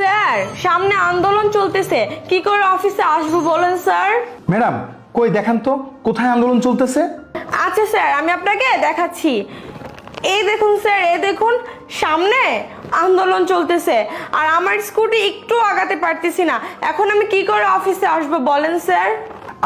Sir সামনে আন্দোলন চলতেছে। কি করে অফিসে আসব বলেন স্যার? ম্যাডাম কই দেখান তো কোথায় আন্দোলন চলতেছে? আচ্ছা স্যার আমি আপনাকে দেখাচ্ছি। এই দেখুন স্যার এই দেখুন সামনে আন্দোলন চলতেছে। আর আমার স্কুটি একটু আগাতে পারতেছি না। এখন আমি কি করে অফিসে আসব বলেন স্যার?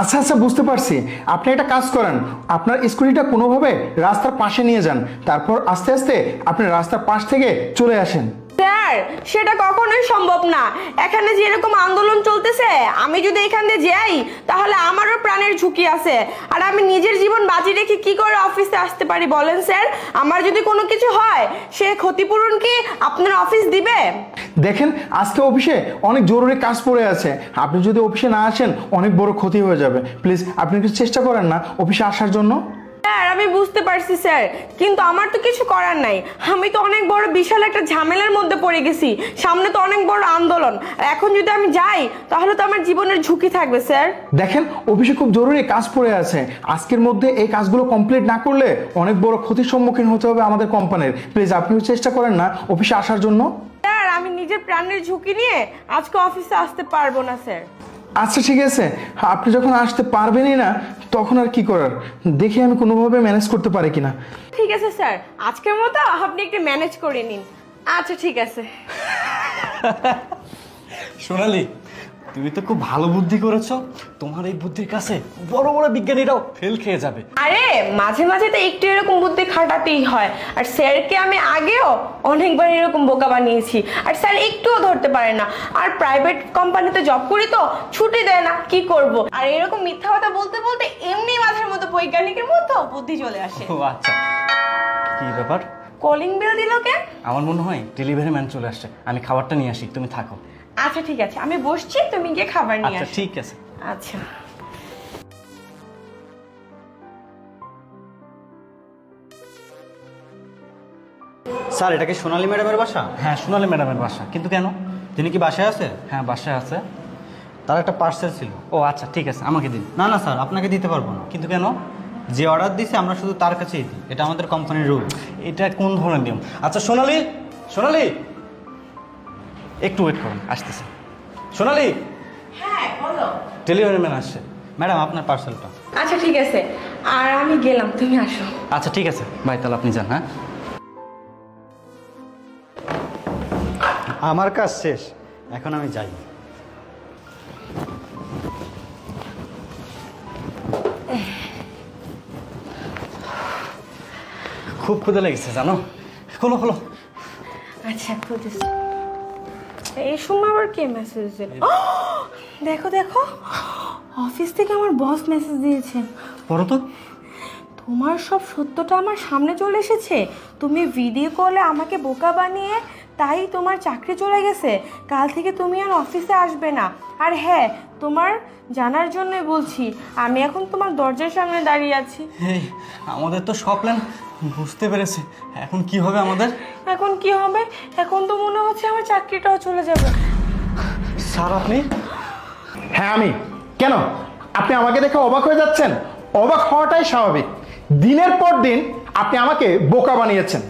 আচ্ছা আচ্ছা বুঝতে পারছি। আপনি একটা কাজ করেন। আপনার স্কুটিটা কোনোভাবে রাস্তার পাশে নিয়ে যান। তারপর আস্তে আস্তে আপনি রাস্তার পাশ থেকে চলে আসেন। স্যার, সেটা কখনোই সম্ভব না। এখানে যেরকম আন্দোলন চলতেছে, আমি যদি এখান দিয়ে যাই, তাহলে আমারও প্রাণের ঝুঁকি আছে। আর আমি নিজের জীবন বাজি রেখে কি করে অফিসে আসতে পারি বলেন, স্যার? আমার যদি কোনো কিছু হয়, সে ক্ষতিপূরণ কি আপনার অফিস দিবে? দেখেন, আজকে অফিসে অনেক জরুরি কাজ পড়ে আছে। আপনি যদি অফিসে না আসেন, অনেক বড় ক্ষতি হয়ে যাবে। প্লিজ, আপনি কিছু চেষ্টা করেন না অফিসে আসার জন্য? আমি বুঝতে পারছি স্যার। কিন্তু আমার তো কিছু করার নাই। আমি তো অনেক বড় বিশাল একটা ঝামেলার মধ্যে পড়ে গেছি। সামনে তো অনেক বড় আন্দোলন। এখন যদি আমি যাই তাহলে তো আমার জীবনের ঝুঁকি থাকবে স্যার। দেখেন অফিসে খুব জরুরি কাজ পড়ে আছে। আজকের মধ্যে এই কাজগুলো কমপ্লিট না করলে অনেক বড় ক্ষতির সম্মুখীন হতে হবে আমাদের কোম্পানির। প্লিজ আপনিও চেষ্টা করেন না অফিসে আসার জন্য। স্যার আমি নিজের প্রাণের ঝুঁকি নিয়ে আজকে অফিসে আসতে পারব না স্যার। আচ্ছা ঠিক আছে। আপনি যখন আসতে পারবেনই না তখন আর কি করার? দেখি আমি কোনোভাবে ম্যানেজ করতে পারি কিনা। ঠিক আছে স্যার। আজকের মতো আপনি একটু ম্যানেজ করে নিন। আচ্ছা ঠিক আছে। সোনালি তুমি তো খুব ভালো বুদ্ধি করেছ। তোমার এই বুদ্ধির কাছে বড় বড় বিজ্ঞানীরাও ফেল খেয়ে যাবে। আরে মাঝে মাঝে তো একটু এরকম বুদ্ধি খাটাতেই হয়। আর স্যারকে আমি আগেও অনেকবার এরকম বোকা বানিয়েছি। আর স্যার একটুও ধরতে পারে না। আর প্রাইভেট কোম্পানিতে জব করি তো ছুটি দেয় না কি করব? আর এরকম মিথ্যা কথা বলতে বলতে এমনি মাথার মতো বৈজ্ঞানিকের মতো বুদ্ধি চলে আসে। ও আচ্ছা। কি ব্যাপার? কলিং বেল দিল কে? আমার মনে হয় ডেলিভারি ম্যান চলে আসছে। আমি খাবারটা নিয়ে আসি তুমি থাকো। আচ্ছা ঠিক আছে। আমি বসছি তুমি গিয়ে খাবার নিয়ে আচ্ছা আসো। ঠিক আছে। আচ্ছা। স্যার এটা কি সোনালী ম্যাডামের বাসা? হ্যাঁ সোনালি ম্যাডামের বাসা। কিন্তু কেন? তিনি কি বাসায় আছে? হ্যাঁ বাসায় আছে। তার একটা পার্সেল ছিল। ও আচ্ছা ঠিক আছে আমাকে দিন। না না স্যার আপনাকে দিতে পারব না। কিন্তু কেন? যে অর্ডার দিছে আমরা শুধু তার কাছেই দিই। এটা আমাদের কোম্পানির রুল এটা কোন ধরনের নিয়ম? আচ্ছা সোনালি সোনালি! একটু ওয়েট করুন আসতেছে। সোনালি হ্যাঁ বলো। ডেলিভারি ম্যান আসছে। ম্যাডাম আপনার পার্সেলটা আচ্ছা ঠিক আছে। আর আমি গেলাম তুমি আসো। আচ্ছা ঠিক আছে। ভাই তাহলে আপনি যান হ্যাঁ? আমার কাজ শেষ এখন আমি যাই। খুব ক্ষুদে লেগেছে জানো? খোলো খোলো। আচ্ছা খুঁজেছি এই সময় আবার কে মেসেজ দিল? দেখো দেখো অফিস থেকে আমার বস মেসেজ দিয়েছে। পড়ো তো। তোমার সব সত্যটা আমার সামনে চলে এসেছে। তুমি ভিডিও কলে আমাকে বোকা বানিয়ে তাই তোমার চাকরি চলে গেছে। কাল থেকে তুমি আর অফিসে আসবে না। আর হ্যাঁ তোমার জানার জন্যই বলছি আমি এখন তোমার দরজার সামনে দাঁড়িয়ে আছি। এই আমাদের তো সব প্ল্যান বুঝতে পেরেছে। এখন কি হবে আমাদের? এখন কি হবে? এখন তো মনে হচ্ছে আমার চাকরিটাও চলে যাবে। স্যার আপনি? হ্যাঁ আমি। কেন? আপনি আমাকে দেখে অবাক হয়ে যাচ্ছেন? অবাক হওয়াটাই স্বাভাবিক। দিনের পর দিন আপনি আমাকে বোকা বানিয়েছেন।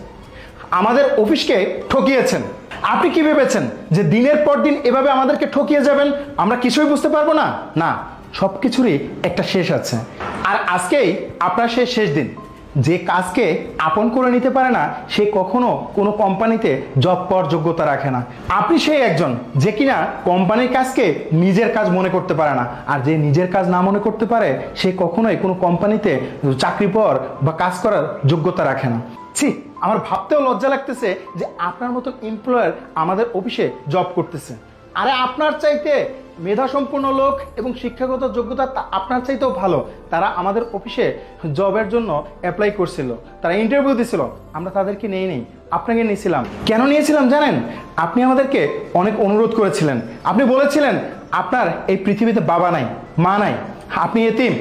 আমাদের অফিসকে ঠকিয়েছেন। আপনি কি ভেবেছেন যে দিনের পর দিন এভাবে আমাদেরকে ঠকিয়ে যাবেন? আমরা কিছুই বুঝতে পারব না? না সব কিছুরই একটা শেষ আছে। আর আজকেই আপনার সেই শেষ দিন। যে কাজকে আপন করে নিতে পারে না, সে কখনো কোনো কোম্পানিতে জব পাওয়ার যোগ্যতা রাখে না। আপনি সেই একজন যে কিনা কোম্পানির কাজকে নিজের কাজ মনে করতে পারে না। আর যে নিজের কাজ না মনে করতে পারে, সে কখনোই কোনো কোম্পানিতে চাকরি পাওয়ার বা কাজ করার যোগ্যতা রাখে না। ছি, আমার ভাবতেও লজ্জা লাগতেছে যে আপনার মতো এমপ্লয়ার আমাদের অফিসে জব করতেছে। আরে আপনার চাইতে মেধা সম্পন্ন লোক এবং শিক্ষাগত যোগ্যতা আপনার চাইতেও ভালো। তারা আমাদের অফিসে জবের জন্য অ্যাপ্লাই করছিল। তারা ইন্টারভিউ দিছিল। আমরা তাদেরকে নিয়ে নেই। আপনাকে নিয়েছিলাম। কেন নিয়েছিলাম জানেন? আপনি আমাদেরকে অনেক অনুরোধ করেছিলেন। আপনি বলেছিলেন, আপনার এই পৃথিবীতে বাবা নাই, মা নাই। আপনি এতিম,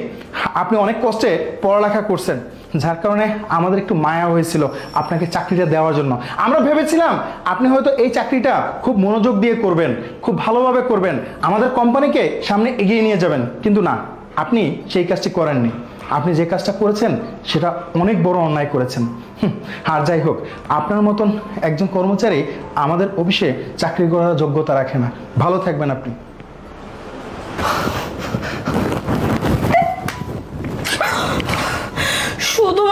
আপনি অনেক কষ্টে পড়ালেখা করছেন, যার কারণে আমাদের একটু মায়া হয়েছিল আপনাকে চাকরিটা দেওয়ার জন্য। আমরা ভেবেছিলাম আপনি হয়তো এই চাকরিটা খুব মনোযোগ দিয়ে করবেন, খুব ভালোভাবে করবেন, আমাদের কোম্পানিকে সামনে এগিয়ে নিয়ে যাবেন, কিন্তু না, আপনি সেই কাজটি করেননি। আপনি যে কাজটা করেছেন, সেটা অনেক বড় অন্যায় করেছেন। আর যাই হোক, আপনার মতন একজন কর্মচারী আমাদের অফিসে চাকরি করার যোগ্যতা রাখে না। ভালো থাকবেন আপনি।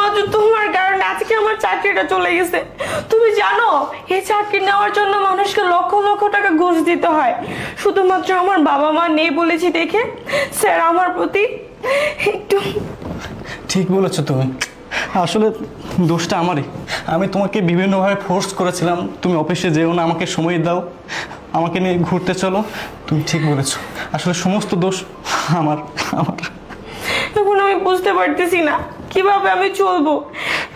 শুধুমাত্র তোমার কারণে আজকে আমার চাকরিটা চলে গেছে। তুমি জানো এই চাকরি নেওয়ার জন্য মানুষকে লক্ষ লক্ষ টাকা ঘুষ দিতে হয়। শুধুমাত্র আমার বাবা মা নেই বলেছি দেখে। স্যার আমার প্রতি একটু ঠিক বলেছ তুমি। আসলে দোষটা আমারই। আমি তোমাকে বিভিন্নভাবে ফোর্স করেছিলাম। তুমি অফিসে যেও না আমাকে সময় দাও। আমাকে নিয়ে ঘুরতে চলো। তুমি ঠিক বলেছ। আসলে সমস্ত দোষ আমার আমার। এখন আমি বুঝতে পারতেছি না। কীভাবে আমি চলবো?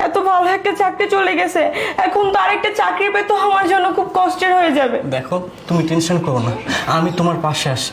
এত ভালো একটা চাকরি চলে গেছে। এখন তো আরেকটা চাকরি পেতে আমার জন্য খুব কষ্টের হয়ে যাবে। দেখো, তুমি টেনশন করো না। আমি তোমার পাশে আসি